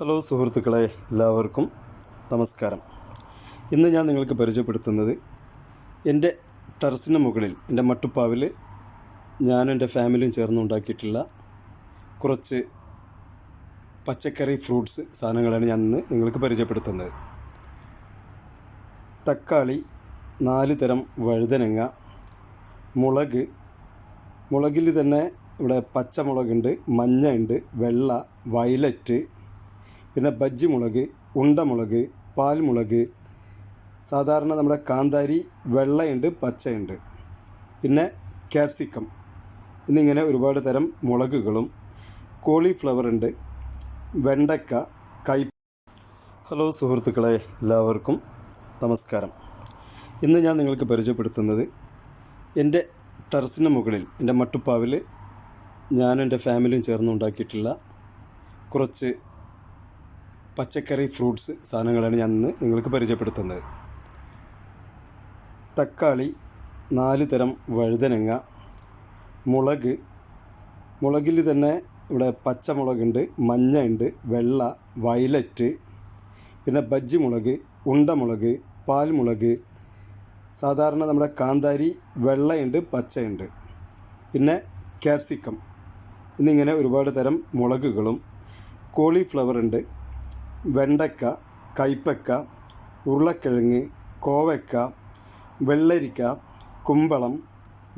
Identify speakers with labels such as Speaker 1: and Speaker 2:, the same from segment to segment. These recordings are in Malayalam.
Speaker 1: ഹലോ സുഹൃത്തുക്കളെ എല്ലാവർക്കും നമസ്കാരം. ഇന്ന് ഞാൻ നിങ്ങൾക്ക് പരിചയപ്പെടുത്തുന്നത് എന്റെ ടെറസിന് മുകളിൽ എന്റെ മട്ടുപ്പാവിൽ ഞാനും എന്റെ ഫാമിലിയും ചേർന്ന് ഉണ്ടാക്കിയിട്ടുള്ള കുറച്ച് പച്ചക്കറി ഫ്രൂട്ട്സ് സാധനങ്ങളാണ് ഞാൻ ഇന്ന് നിങ്ങൾക്ക് പരിചയപ്പെടുത്തുന്നത്. തക്കാളി നാല് തരം വഴുതനങ്ങ മുളക്. മുളകിൽ തന്നെ ഇവിടെ പച്ചമുളകുണ്ട് മഞ്ഞ ഉണ്ട് വെള്ള വയലറ്റ് പിന്നെ ബജ്ജി മുളക് ഉണ്ടമുളക് പാൽമുളക് സാധാരണ നമ്മുടെ കാന്താരി വെള്ളയുണ്ട് പച്ചയുണ്ട്. പിന്നെ ക്യാപ്സിക്കം. എന്നിങ്ങനെ ഒരുപാട് തരം മുളകുകളും കോളിഫ്ലവർ ഉണ്ട് വെണ്ടക്ക കൈ ഹലോ സുഹൃത്തുക്കളെ എല്ലാവർക്കും നമസ്കാരം. ഇന്ന് ഞാൻ നിങ്ങൾക്ക് പരിചയപ്പെടുത്തുന്നത് എന്റെ ടെറസിന് മുകളിൽ എന്റെ മട്ടുപ്പാവിൽ ഞാനും എന്റെ ഫാമിലിയും ചേർന്ന് ഉണ്ടാക്കിയിട്ടുള്ള കുറച്ച് പച്ചക്കറി ഫ്രൂട്ട്സ് സാധനങ്ങളാണ് ഞാൻ ഇന്ന് നിങ്ങൾക്ക് പരിചയപ്പെടുത്തുന്നത്. തക്കാളി നാല് തരം വഴുതനങ്ങ മുളക്. മുളകിൽ തന്നെ ഇവിടെ പച്ചമുളകുണ്ട് മഞ്ഞ ഉണ്ട് വെള്ള വയലറ്റ് പിന്നെ ബജ്ജി മുളക് ഉണ്ടമുളക് പാൽമുളക്. സാധാരണ നമ്മുടെ കാന്താരി വെള്ളയുണ്ട് പച്ചയുണ്ട്. പിന്നെ ക്യാപ്സിക്കം. എന്നിങ്ങനെ ഒരുപാട് തരം മുളകുകളും കോളിഫ്ലവർ ഉണ്ട് വെണ്ടക്ക കൈപ്പക്ക ഉരുളക്കിഴങ്ങ് കോവയ്ക്ക വെള്ളരിക്ക കുമ്പളം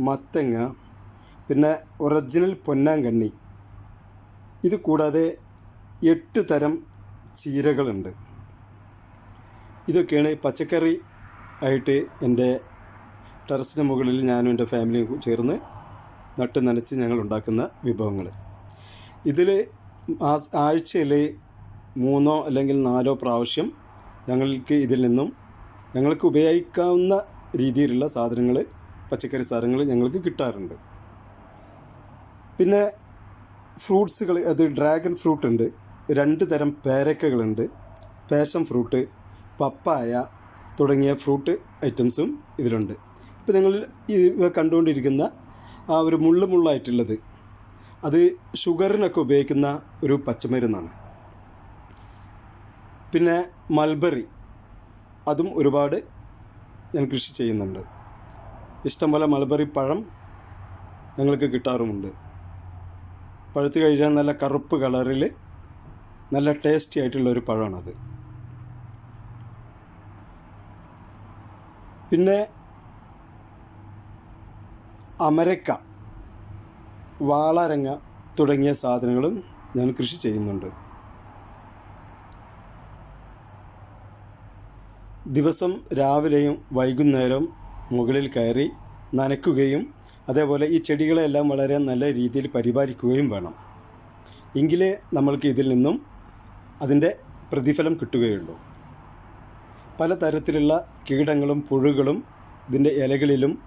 Speaker 1: മത്തങ്ങ പിന്നെ ഒറിജിനൽ പൊന്നാങ്കണ്ണി. ഇത് കൂടാതെ എട്ട് തരം ചീരകളുണ്ട്. ഇതൊക്കെയാണ് പച്ചക്കറി ആയിട്ട് എന്റെ ടെറസിന് മുകളിൽ ഞാനും എന്റെ ഫാമിലിയും ചേർന്ന് നട്ട് നനച്ച് ഞങ്ങൾ ഉണ്ടാക്കുന്ന വിഭവങ്ങൾ. ഇതിൽ ആഴ്ചയിൽ മൂന്നോ അല്ലെങ്കിൽ നാലോ പ്രാവശ്യം ഞങ്ങൾക്ക് ഇതിൽ നിന്നും ഞങ്ങൾക്ക് ഉപയോഗിക്കാവുന്ന രീതിയിലുള്ള സാധനങ്ങൾ പച്ചക്കറി സാധനങ്ങൾ ഞങ്ങൾക്ക് കിട്ടാറുണ്ട്. പിന്നെ ഫ്രൂട്ട്സുകൾ അത് ഡ്രാഗൺ ഫ്രൂട്ട് ഉണ്ട് രണ്ട് തരം പേരക്കകളുണ്ട് പാഷൻ ഫ്രൂട്ട് പപ്പായ തുടങ്ങിയ ഫ്രൂട്ട് ഐറ്റംസും ഇതിലുണ്ട്. ഇപ്പോൾ നിങ്ങൾ ഇവ കണ്ടുകൊണ്ടിരിക്കുന്ന ആ ഒരു മുള്ളു മുള്ളായിട്ടുള്ളത് അത് ഷുഗറിനൊക്കെ ഉപയോഗിക്കുന്ന ഒരു പച്ചമരുന്നാണ്. പിന്നെ മൽബറി. അതും ഒരുപാട് ഞാൻ കൃഷി ചെയ്യുന്നുണ്ട്. ഇഷ്ടംപോലെ മൽബറി പഴം ഞങ്ങൾക്ക് കിട്ടാറുമുണ്ട്. പഴുത്ത് കഴിഞ്ഞാൽ നല്ല കറുപ്പ് കളറിൽ നല്ല ടേസ്റ്റി ആയിട്ടുള്ള ഒരു പഴമാണത്. പിന്നെ അമരക്ക വാളരങ്ങ തുടങ്ങിയ സാധനങ്ങളും ഞാൻ കൃഷി ചെയ്യുന്നുണ്ട്. ദിവസം രാവിലെയും വൈകുന്നേരവും മുകളിൽ കയറി നനയ്ക്കുകയും അതേപോലെ ഈ ചെടികളെല്ലാം വളരെ നല്ല രീതിയിൽ പരിപാലിക്കുകയും വേണം. എങ്കിലേ നമ്മൾക്ക് ഇതിൽ നിന്നും അതിന്റെ പ്രതിഫലം കിട്ടുകയുള്ളൂ. പലതരത്തിലുള്ള കീടങ്ങളും പുഴുകളും ഇതിന്റെ ഇലകളിലും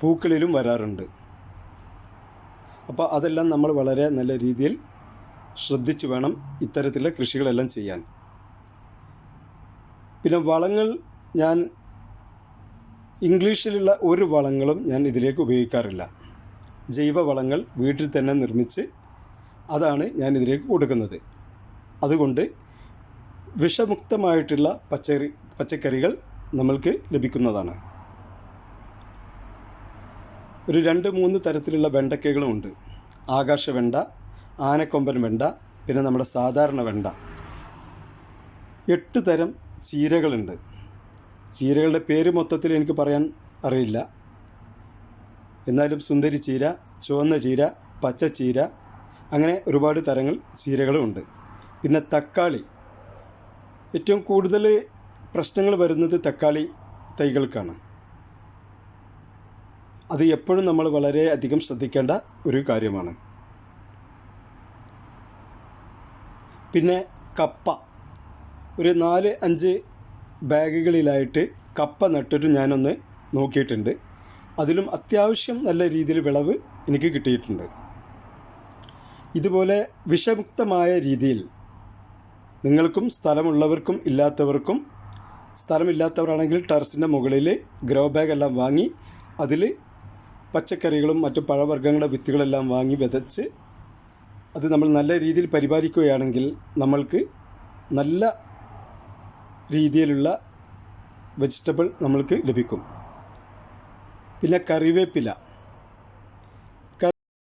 Speaker 1: പൂക്കളിലും വരാറുണ്ട്. അപ്പോൾ അതെല്ലാം നമ്മൾ വളരെ നല്ല രീതിയിൽ ശ്രദ്ധിച്ചു വേണം ഇത്തരത്തിലുള്ള കൃഷികളെല്ലാം ചെയ്യാൻ. പിന്നെ വളങ്ങൾ ഞാൻ ഇംഗ്ലീഷിലുള്ള ഒരു വളങ്ങളും ഞാൻ ഇതിലേക്ക് ഉപയോഗിക്കാറില്ല. ജൈവ വളങ്ങൾ വീട്ടിൽ തന്നെ നിർമ്മിച്ച് അതാണ് ഞാൻ ഇതിലേക്ക് കൊടുക്കുന്നത്. അതുകൊണ്ട് വിഷമുക്തമായിട്ടുള്ള പച്ചക്കറി പച്ചക്കറികൾ നമ്മൾക്ക് ലഭിക്കുന്നതാണ്. ഒരു രണ്ട് മൂന്ന് തരത്തിലുള്ള വെണ്ടക്കകളും ഉണ്ട്. ആകാശ വെണ്ട ആനക്കൊമ്പൻ വെണ്ട പിന്നെ നമ്മുടെ സാധാരണ വെണ്ട. എട്ട് തരം ചീരകളുണ്ട്. ചീരകളുടെ പേര് മൊത്തത്തിൽ എനിക്ക് പറയാൻ അറിയില്ല. എന്നാലും സുന്ദരി ചീര ചുവന്ന ചീര പച്ച ചീര അങ്ങനെ ഒരുപാട് തരങ്ങൾ ചീരകളുമുണ്ട് പിന്നെ തക്കാളി. ഏറ്റവും കൂടുതൽ പ്രശ്നങ്ങൾ വരുന്നത് തക്കാളി തൈകൾക്കാണ്. അത് എപ്പോഴും നമ്മൾ വളരെ അധികം ശ്രദ്ധിക്കേണ്ട ഒരു കാര്യമാണ്. പിന്നെ കപ്പ. ഒരു നാല് അഞ്ച് ബാഗുകളിലായിട്ട് കപ്പ നട്ടിട്ട് ഞാനൊന്ന് നോക്കിയിട്ടുണ്ട്. അതിലും അത്യാവശ്യം നല്ല രീതിയിൽ വിളവ് എനിക്ക് കിട്ടിയിട്ടുണ്ട്. ഇതുപോലെ വിഷമുക്തമായ രീതിയിൽ നിങ്ങൾക്കും സ്ഥലമുള്ളവർക്കും ഇല്ലാത്തവർക്കും സ്ഥലമില്ലാത്തവരാണെങ്കിൽ ടെറസിന്റെ മുകളിൽ ഗ്രോ ബാഗ് എല്ലാം വാങ്ങി അതിൽ പച്ചക്കറികളും മറ്റു പഴവർഗങ്ങളുടെ വിത്തുകളെല്ലാം വാങ്ങി വിതച്ച് അത് നമ്മൾ നല്ല രീതിയിൽ പരിപാലിക്കുകയാണെങ്കിൽ നമ്മൾക്ക് നല്ല രീതിയിലുള്ള വെജിറ്റബിൾ നമ്മൾക്ക് ലഭിക്കും. പിന്നെ കറിവേപ്പില.